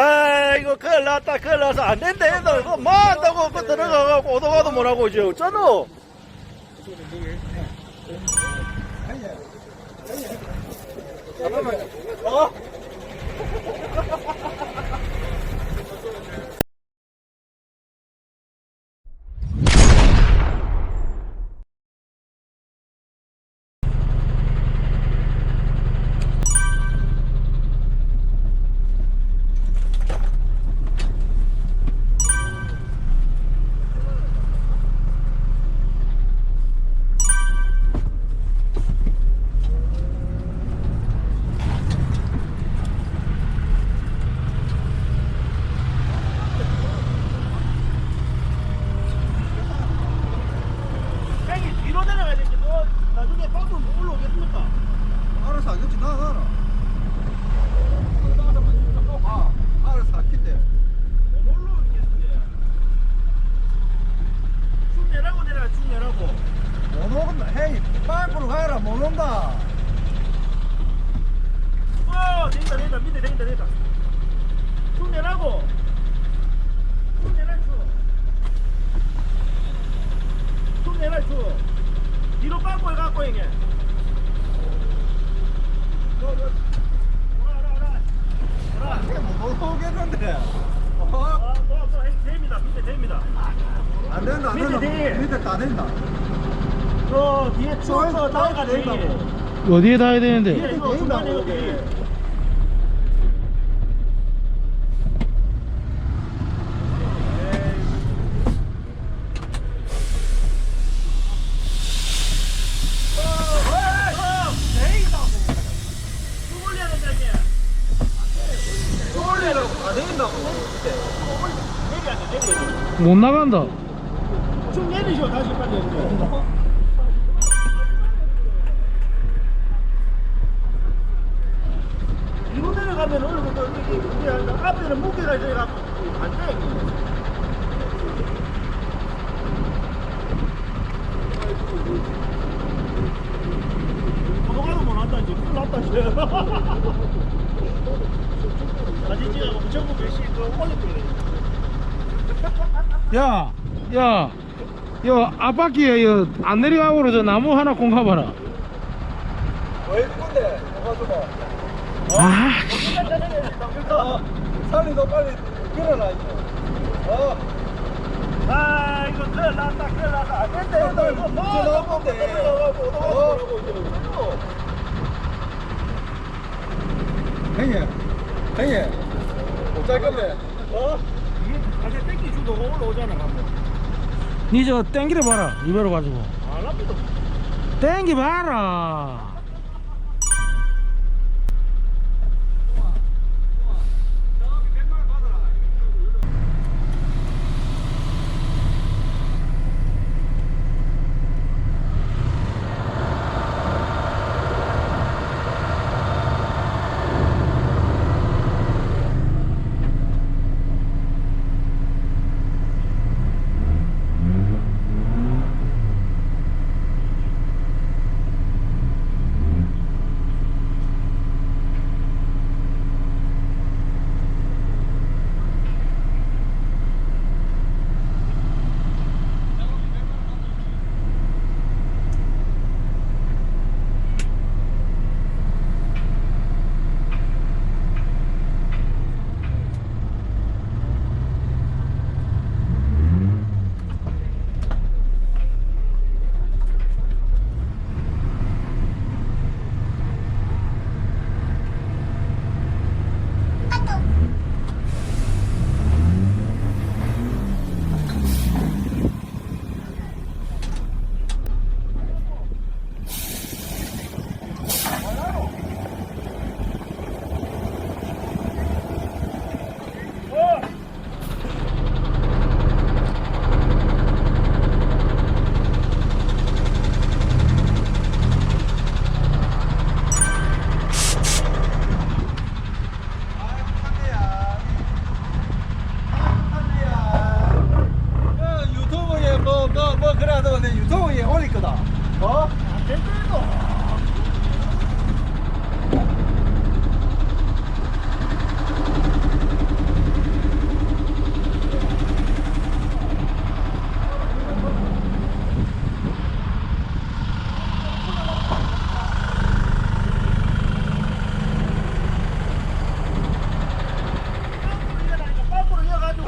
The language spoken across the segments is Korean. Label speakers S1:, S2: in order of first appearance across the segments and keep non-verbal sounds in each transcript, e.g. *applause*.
S1: 아이고 큰일 났다 큰일 났어. 안 된다 애들. 그거 뭐 한다고 그 들어가갖고 오도가도 못하고 이제. 어쩌노? 어? 형이 뒤로 내려가야 되지 너 나중에 버스 못 올라오겠습니까?
S2: 알아서 하겠지. 나 알아. 아, 알아서 할긴데.
S1: 못 올라오겠지 쭉 내라고 내려가 쭉 내라고.
S2: 못 오겠나? 헤이 빨리로 가라 못 온다.
S1: 어 된다 된다. 밑에 된다 된다. 쭉 내라고. 쭉 내라 쭉쭉 내라 쭉 뒤로 빠고 해갖고 이게 너, 너. 오라 오라 오라 오라
S2: 못 오겠는데. 어?
S1: 아, 너, 너, 됩니다. 밑에 됩니다.
S2: 안 된다 안
S1: 밑에
S2: 된다
S1: 돼.
S2: 밑에 다 된다.
S1: 뒤에 추워서
S3: 어디에 닿아야 되는데?
S1: 뒤에 이거 중간에 이거 뒤에
S2: 다 된다고
S3: 못 나간다.
S1: 좀 내리셔 다시 빨리 해주세요. 뒤로 내려가면 어느 정도 이렇게 이렇게 하니까 앞에는 무게가 있어갖고 안 돼. 도도가도 못한다 이제 큰일 났다 이제. 사진 찍어갖고 전국 몇시 그 올려줘야
S3: 야, 야, 요 앞바퀴에 요. 안 내려가고 그러죠. 나무 하나 공 가봐라.
S2: 왜 이쁜데? 가지고
S3: 아,
S2: 어, 살이 더 빨리. 끌어라 이제. 어.
S1: 아 이거 큰일 났다 큰일 났다. 안 된다 이거. 이거. 뭐
S2: 이제 나오는데.
S1: 어.
S2: 형님 형님 못잘 건데.
S1: 어? 이게 다시 땡기 주도 올라오잖아 한번
S3: 니 저 땡기려 봐라. 이배로 가지고.
S1: 안 합니다
S3: 땡기 봐라.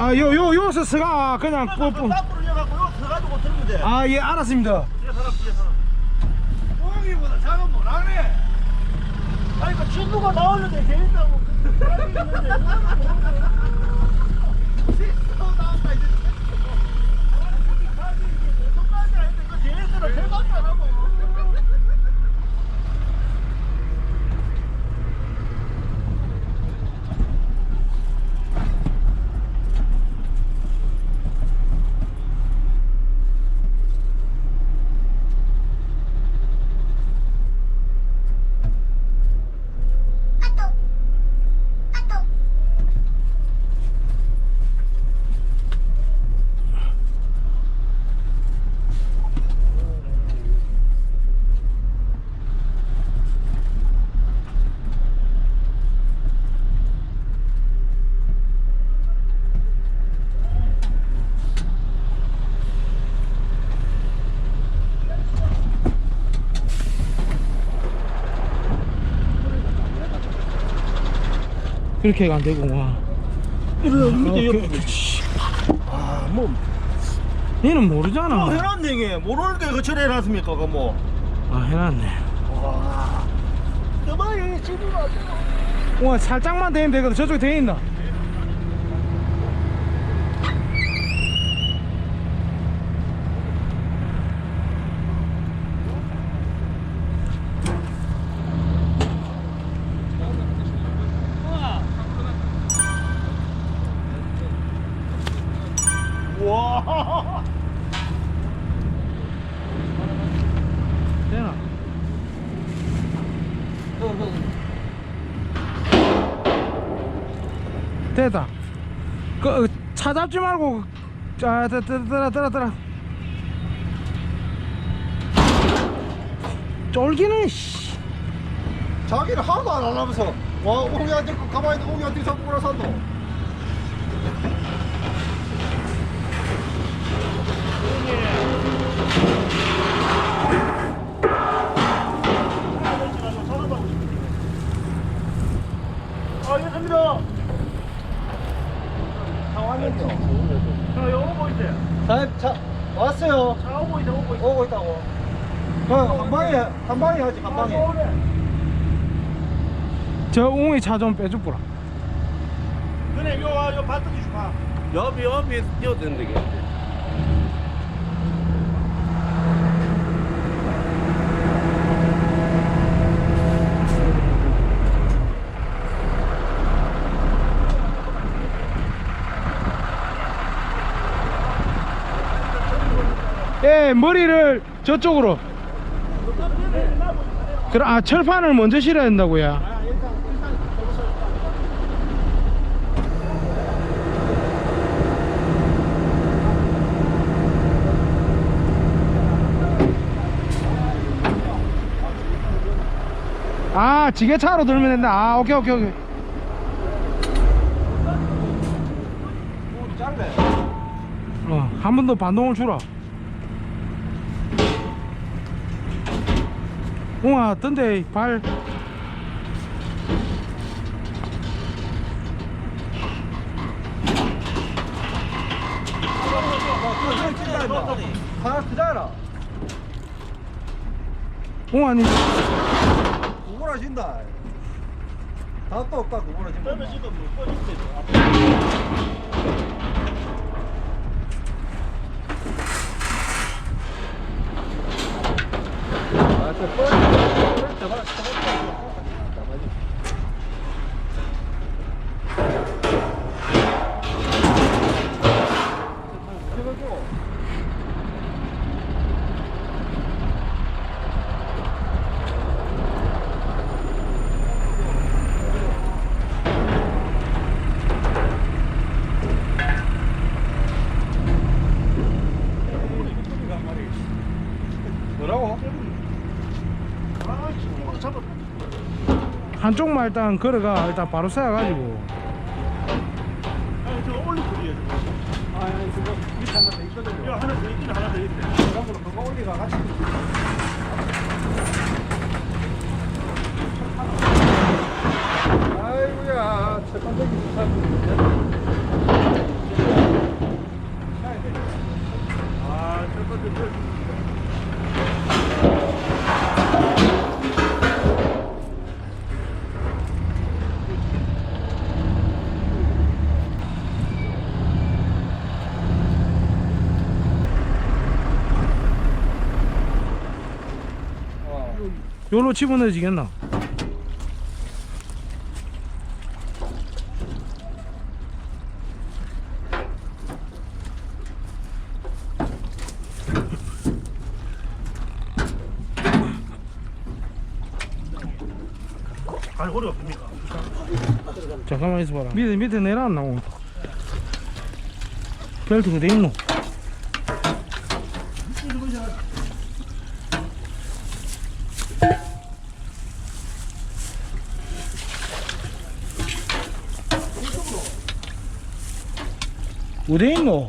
S3: 아, 요, 요, 요서 서가 그냥
S1: 그
S3: 뽀뽀.
S1: 밖으로 여갖고 요 서가지고 들면 돼.
S3: 아, 예, 알았습니다.
S1: 뒤에 사람 뒤에 사람.
S2: 고기보다 작은 뭐라네.
S1: 아니 그 친구가 있다고. 사람이 있는데.
S2: 이제.
S1: 아닌데 그 뒤에서는 대박이 안 하고.
S3: 그렇게가 안 되고, 와.
S1: 옆에. 아뭐
S3: 얘는 모르잖아.
S1: 뭐 해놨네 이게 모르는 게 그처리 해놨습니까 그 뭐.
S3: 아, 해놨네.
S1: 와. 너만 여기 집이 맞아.
S3: 와, 살짝만 되면 되거든. 저쪽에 돼 있나?
S1: 와.
S3: 되나? *laughs* 됐다. 그, 차 잡지 말고, 자, 들어, 들어, 들어. 쫄기는, 씨.
S2: 자기는 하나도 안 하면서 와 고기한테 가만히 있는 고기한테 자꾸 뭐라 산노.
S1: 아, 예, 됩니다.
S2: 상황은요.
S1: 자, 여기 오고 있대.
S2: 사장님 차 왔어요.
S1: 자, 오고 있대, 오고 있대.
S2: 오고 있다고. 그한 방에 한 방에 하지 한 방에.
S3: 저 웅이 차 좀 빼줘보라.
S1: 그래, 요, 와, 요 반드시 봐.
S4: 옆이 옆이 뛰어도 되는데
S3: 예, 머리를 저쪽으로. 그럼, 아, 철판을 먼저 실어야 된다고요? 아, 지게차로 들면 된다. 아, 오케이, 오케이, 오케이.
S2: 짧네.
S3: 어, 한 번 더 반동을 주라. 웅아, 던데, 발.
S2: 하나.
S3: 웅아, 니,
S2: 구부러진다. 답도 없다
S1: 뭐 꺼진대.
S2: 아, 저 뻘, 뻘, 저거, 저거, 저거. 뭐라고?
S1: 아, 지금 잡아.
S3: 한쪽만 일단 걸어가. 일단 바로 세워가지고.
S1: 아니, 저거 올리풀이에요, 저거.
S2: 아, 그거 밑에 하나 더 있거든요.
S1: 야, 하나 더 있긴 하나 더 있대.
S2: 그거로 그거 올리가 같이. 아이고야, 첫 번째 참.
S3: 요로 집어넣어지겠나?
S1: 갈고리 없습니까?
S3: 잠깐만 있어봐라 밑에 밑에 내려왔나 오늘 벨트 어디 있노? 어디 있노?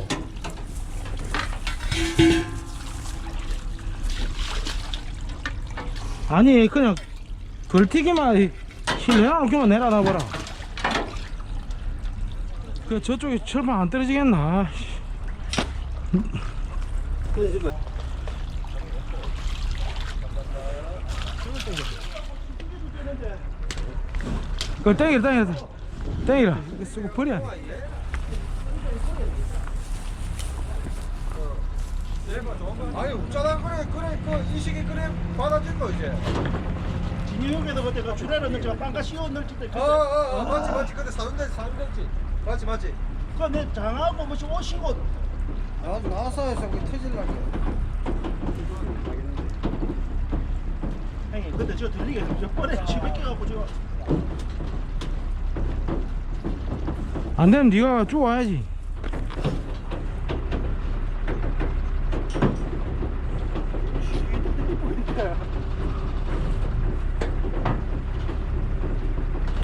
S3: 아니 그냥 걸티기만 실내놓기만 내려놔봐라 그 저쪽에 철판 안 떨어지겠나 씨. 그 땡기라 땡기라 땡기라 쓰고 버려야 돼
S2: 아니 웃자다 그래 그래 그 인식이 그래. 받아줄 거 이제.
S1: 진유역에도 그때 그 넣지가 빵가 씌워 넣을 때
S2: 어어어. 맞지 맞지. 근데 사는데 사는데지. 맞지 맞지.
S1: 그내 장하고 뭐지 오시고.
S2: 아주 나사에서 그 터질라게
S1: 형님 근데 저 들리게 저 뻔에 집에 끼갖고 저.
S3: 안 되면 네가 쭉 와야지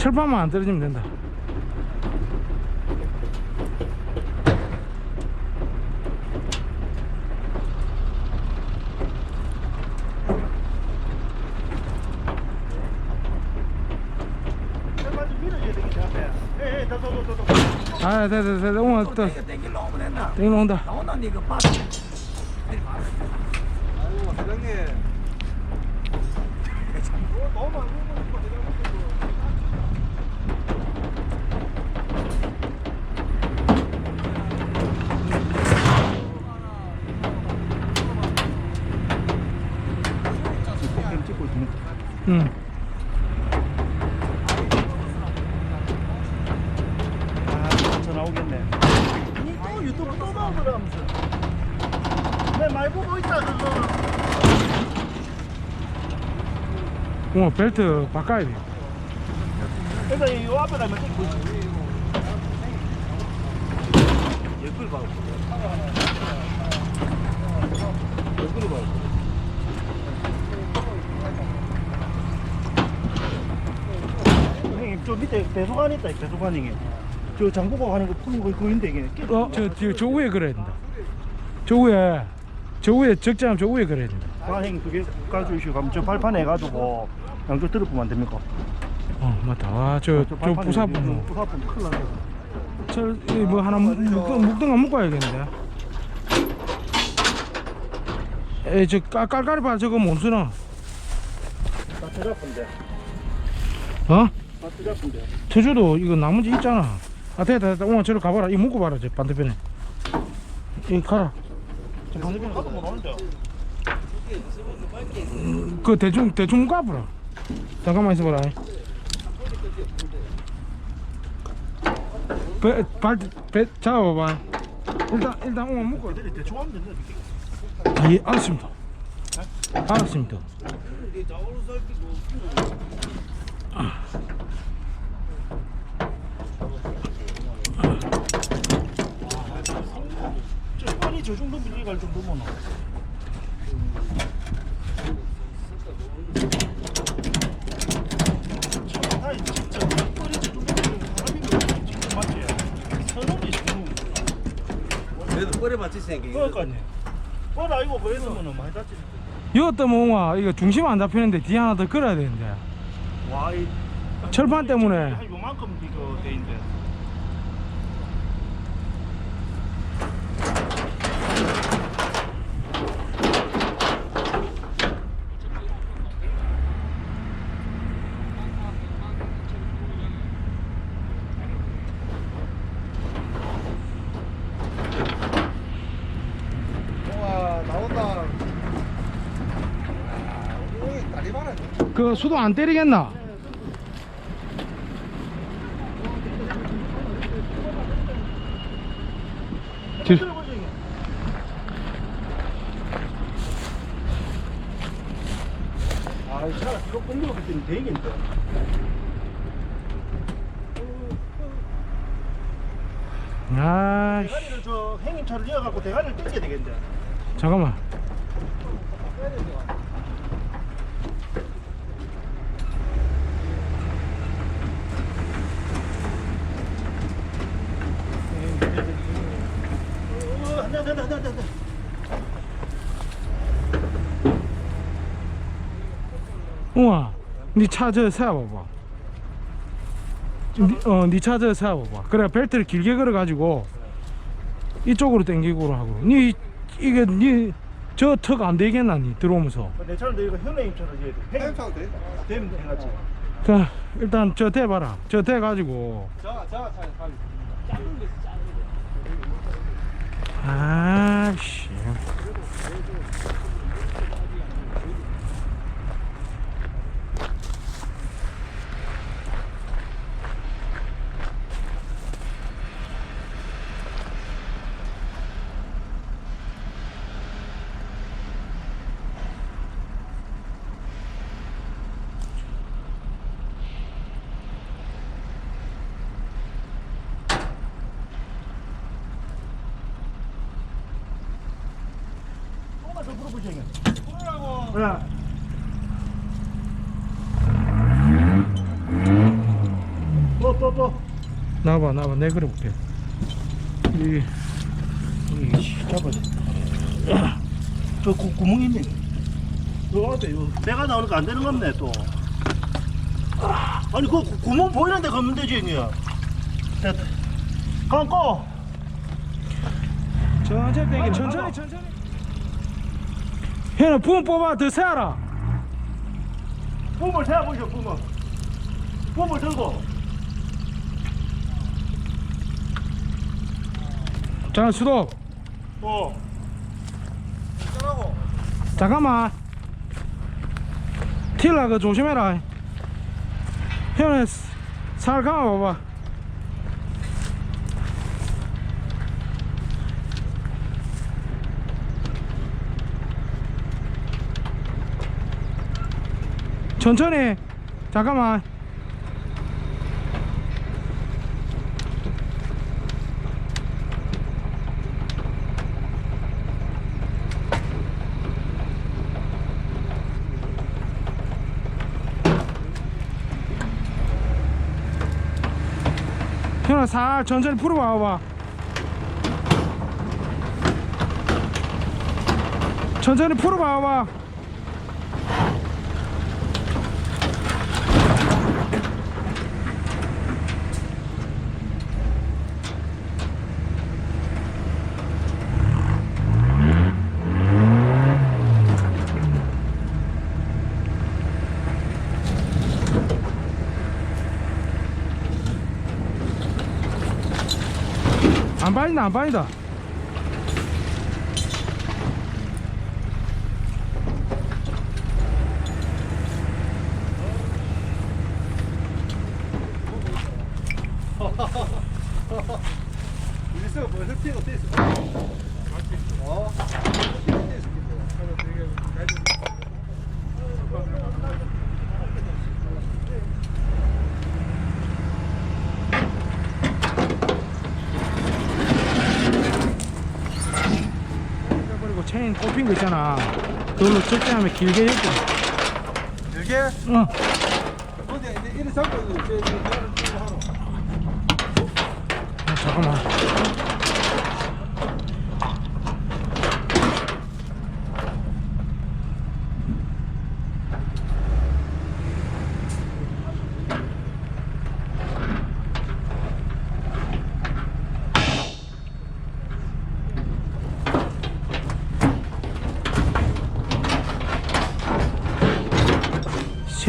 S3: 철판만 안 떨어지면 된다. 아 됐다 됐다 됐다 오늘 또 땡길러 오면 된다. 땡길러 온다.
S2: 아이고 사장님 너무 많이 먹으니까
S1: 찍고 있는
S3: 응.
S1: 아 전화 오겠네. 또 유튜브 또 나오더라면서 내말 보고 있다 그거.
S3: 오늘 벨트 바꿔야 돼.
S1: 그래서 이 앞에 가면 찍고 봐 예쁠 봐 저 밑에 배수관 있다 배수관 이게 저 장보고 가는 거 푸는 거 그거 있는데 이게
S3: 어? 저, 저, 저 위에 그래야 된다 저 위에 저 위에 적재하면 저 위에 그래야 된다
S1: 아 형님 그게 가져주시고 가면 저 발판 해가지고 양쪽 들어보면 안 됩니까?
S3: 어 맞다 와저 저
S1: 발판에
S3: 부사분 뭐.
S1: 부사분 큰일 나네
S3: 저뭐 하나 묶든가 묶어야겠는데 에저 깔깔이 저거 못 쓰나
S1: 나 들어쁜데
S3: 어? 저주도 이거 나머지 있잖아. 아 됐다 됐다. 오늘 저리 가봐라. 이 묶어봐라 저 반대편에. 이 가라.
S1: 저 반대편 가도 못 오는데
S3: 그 대충 대충 까불어 잠깐만 있어봐라. 배 발 배 잡아봐. 일단 일단 오늘 아, 예 알았습니다. 알았습니다.
S1: 저 빨리 저 정도 밀리갈 정도면. 아니 진짜 빨리 저 정도 밀리면 사람이 진짜 맞지 서른이 지금
S4: 그래도 뻘에 맞지 생기.
S1: 그러니까요. 뻔 아니고 그랬으면 많이 다치
S3: 이거 중심 안 잡히는데 뒤에 하나 더 끌어야 되는데.
S1: 와이.
S3: 철판 때문에.
S1: 한 요만큼 이거 돼 있는데
S3: 그 수도 안 때리겠나? 저,
S1: 아, 이 차가 이거 끌려고 그랬더니 되겠는데.
S3: 아이씨
S1: 대가리를 저 행인차를 이어갖고 대가리를 당겨야 되겠는데.
S3: 잠깐만
S1: 어, 안 돼, 안 돼, 안 돼, 안 돼, 안 돼.
S3: 웅아 니차 저 세워봐봐 니, 어, 니차저 세워봐봐 그래 벨트를 길게 걸어가지고 이쪽으로 당기고 하고 니 이게 니저 턱 안 되겠나 니 들어오면서
S1: 내 차는 너 이거 현행차로 해야 돼.
S2: 햄 차도 돼?
S1: 되면 해가지.
S3: 자 일단 저 대봐라 저 대가지고
S2: 자, 자, 자, 자.
S3: 아씨
S1: 조금만 더 물어보시면.
S2: 그러라고.
S1: 야. 뭐, 뭐, 뭐.
S3: 나와봐 나와봐 내 그려볼게 이, 이 잡아줘
S1: 저 구, 구멍이 있네. 이거 어때? 이거 배가 나오니까 안 되는 겁네 또. 아니 그 구- 구멍 보이는데 가면 되지 형이야. 됐다. 감고.
S3: 천천히 천천히 천천히 현아 부분 뽑아 더 세워라
S1: 뿜을 세워보셔 뿜을. 뿜을 들고.
S3: 자 수도
S1: 어.
S3: 잠깐만 틸라 그 조심해라 현아 살 감아봐봐 천천히. 잠깐만. 현아 살 천천히 풀어봐봐 천천히 풀어봐봐 안 빠진다 안 빠진다
S2: 있어, 뭐 흡기가 돼 있어. 어.
S3: 그리고 체인 꼽힌 거 있잖아 그걸로 적재하면 길게 엮고
S2: 이게
S3: 어
S2: 근데 이제 이리 잡고 이제 하노.
S3: 아, 잠깐만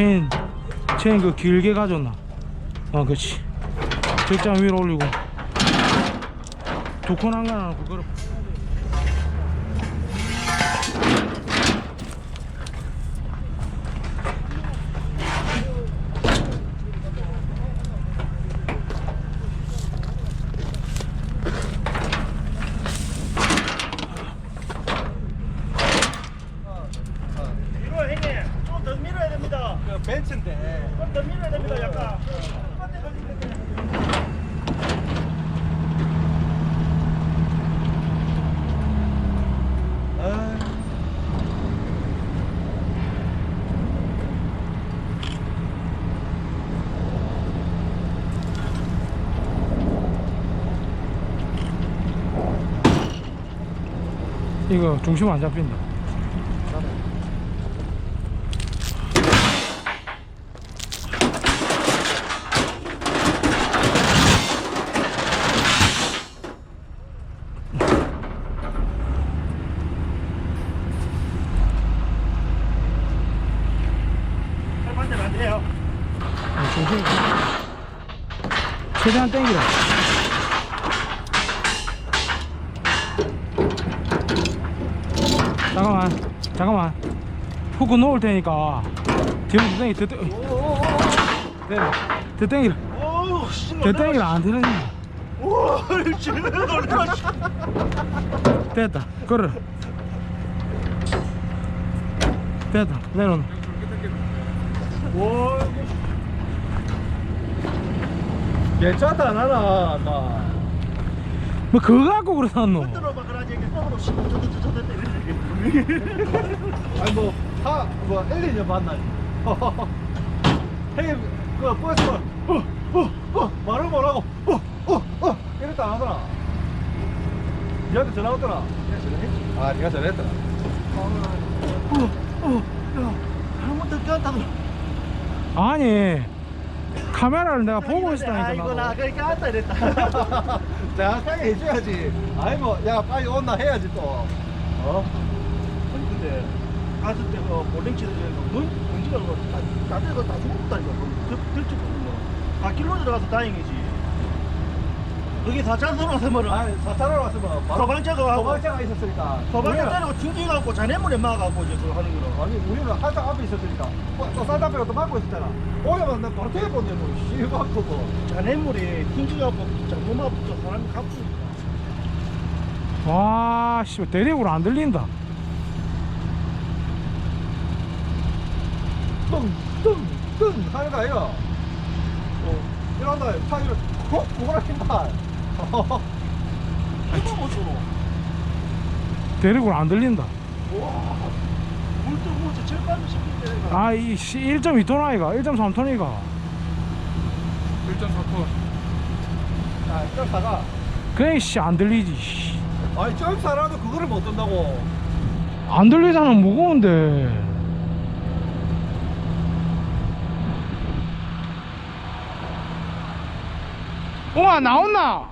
S3: 체인 체인 그 길게 가졌나? 어 그렇지. 적장 위로 올리고. 두 콘 한건 안 하고 그걸 벤츠인데. 그럼
S1: 밀어야 됩니다, 약간.
S3: 이거 중심 안 잡힌다. 최대한 땡기라. 잠깐만, 잠깐만. 후크 놓을 테니까 뒤로 더 땡기, 더 땡기. 네, 더 땡기라. 더 땡기라 안 되는. 됐다. 끌어. 됐다. 내려놓.
S1: 와,
S2: 괜찮다 나라
S3: 나뭐 그거 갖고 그러놨노?
S1: 들어봐, 그러지. 이게 속으로 씨. 저저저저 이렇게.
S2: 아니 뭐하뭐 1, 2년 만나니 형님 그 버스 어어어 말을 뭐라고 어어어 이랬다 안 하더라 니한테 전화 왔더라 아 니가 전화했더라
S1: 어, 야, 잘못 듣게 한다고.
S3: 아니 카메라를 내가 보고 있었다니까
S1: 아이고, 나. 그렇게 한다 이랬다. *laughs*
S2: 정확하게 해줘야지 아이 뭐야 빨리 온나 해야지 또 어?
S1: 아니 근데 갔을 때그 볼링 치는 거 먼지가 그거 다 나중에 그거 다 죽었다니까 들쭉거든요 아 길로 들어가서 다행이지 거기 사찬소로 왔으면은
S2: 아니 사찰하러 왔으면 바로
S1: 소방차가 하고
S2: 소방차가 있었으니까.
S1: 소방차
S2: 우리는-
S1: 때리고 튕겨갖고 자네물에 막아갖고 이제 그거 하는 거로.
S2: 아니 우리는 한장 앞에 있었으니까. 어, 또 쌀담배가 또 막고 있었잖아. 오려면 나 바로 tele폰데 뭐. 씨발 그거
S1: 자네물이 튕겨갖고 잘못 맞고 사람이 갚으니까
S3: 와, 씨, 대리으로 안 들린다.
S2: 뚱뚱뚱 하는 거 아이가 어, 이런다 차 어? 뭐라 했다
S1: 이거 못 주노
S3: 대리으로 안 들린다.
S1: 물도 물도 제일 빨리 시킬 때가
S3: 아, 이 씨, 1.2톤 아이가, 1.3톤이가.
S2: 1.4톤 자 이쪽 사가
S3: 그래, 씨, 안 들리지. 씨.
S2: 아니 점 사라도 그거를 못 든다고
S3: 안 들리잖아, 무거운데. 웅아, 나온나?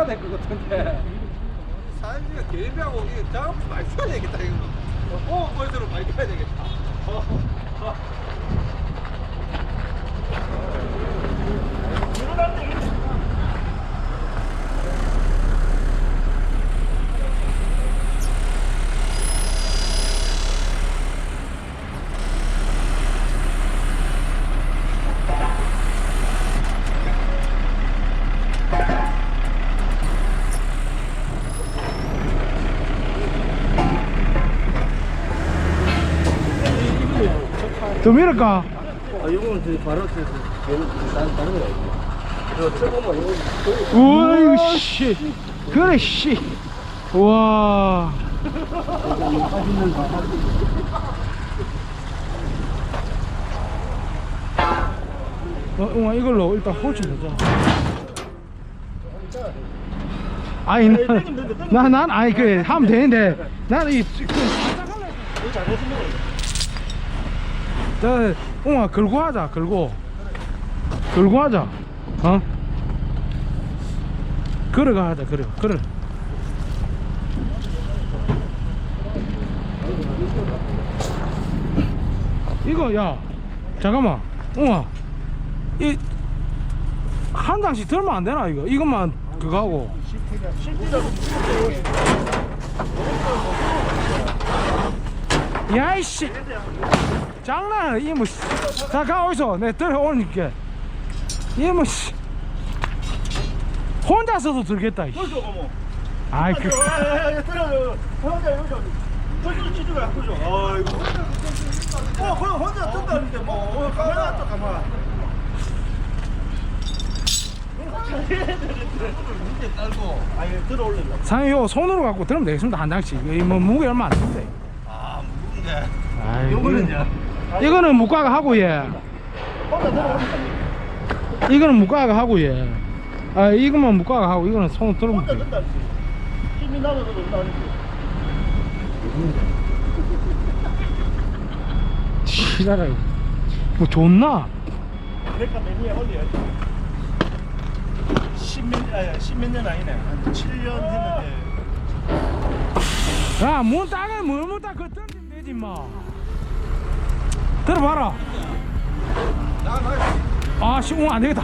S2: 쳐야 될 것 같은데. 사장님이 개인비하고 이게 작업을 많이 쳐야 되겠다 이거. 어 보여대로 많이 쳐야 되겠다. 어, 어.
S3: 더 밀을까?
S4: 아, 이거는 저기 바로 저 다른 다른 거야. 이거 저거만 이거
S3: 우와, 씨. 그래, 씨. 와. 어, 웅아 이걸로 일단 홀치 보자. 아니, 난, 난, 아니, 그, 하면 되는데, 나는 이, 그, 저, 웅아, 걸고 하자, 걸고. 걸고 하자. 어? 걸어가 하자, 걸어, 걸어. 이거, 야, 잠깐만. 웅아, 이, 한 장씩 들면 안 되나, 이거? 이것만 그거 하고.
S1: 실제로
S3: 야, 이씨. 장난, 이 뭐, 씨. 자, 가, 어디서? 내 들어오니까. 이 뭐, 씨. 혼자서도 들겠다.
S1: 그죠 어머
S3: 아이, 그.
S1: 야야야 들어 혼자 여기서 저기로 치즈가 그죠 아이고 어 그럼 혼자 뜬다는데 뭐 어, 가만 또 가만
S2: 문제 깔고
S1: 아니 들어 올린다.
S3: 상이 요 손으로 갖고 들으면 되겠습니다 한 장씩 이뭐 무게 얼마 안 되는데
S2: 아 무거운데
S1: 요거는요.
S3: 이거- 이거는 무가가 하고 예. 이거는 무가가 하고 예. 아 이거만 무가가 하고 이거는 손 들으면 돼.
S1: 힘이.
S3: 지랄아. 뭐 좋나?
S1: 그러니까 매니에 올려야지. 십몇 아니 십몇 년 아니네. 한 7년 했는데.
S3: 야문 따게 뭐뭐 따그 던지면 되지 마. 들어봐라. 아 씨 오늘 안 되겠다.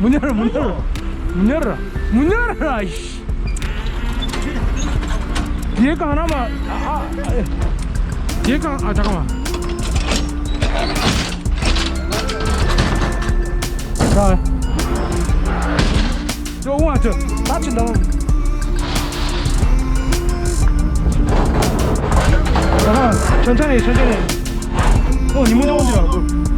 S3: 문 *laughs* 열어 문 열어 문 열어 문 열어라 이씨. 뒤에 거 하나만 아, 아, 아 예. 뒤에 거 아 잠깐만. 자. 저 우와 저 다친다 잠깐만 천천히 천천히. 어 좋은지라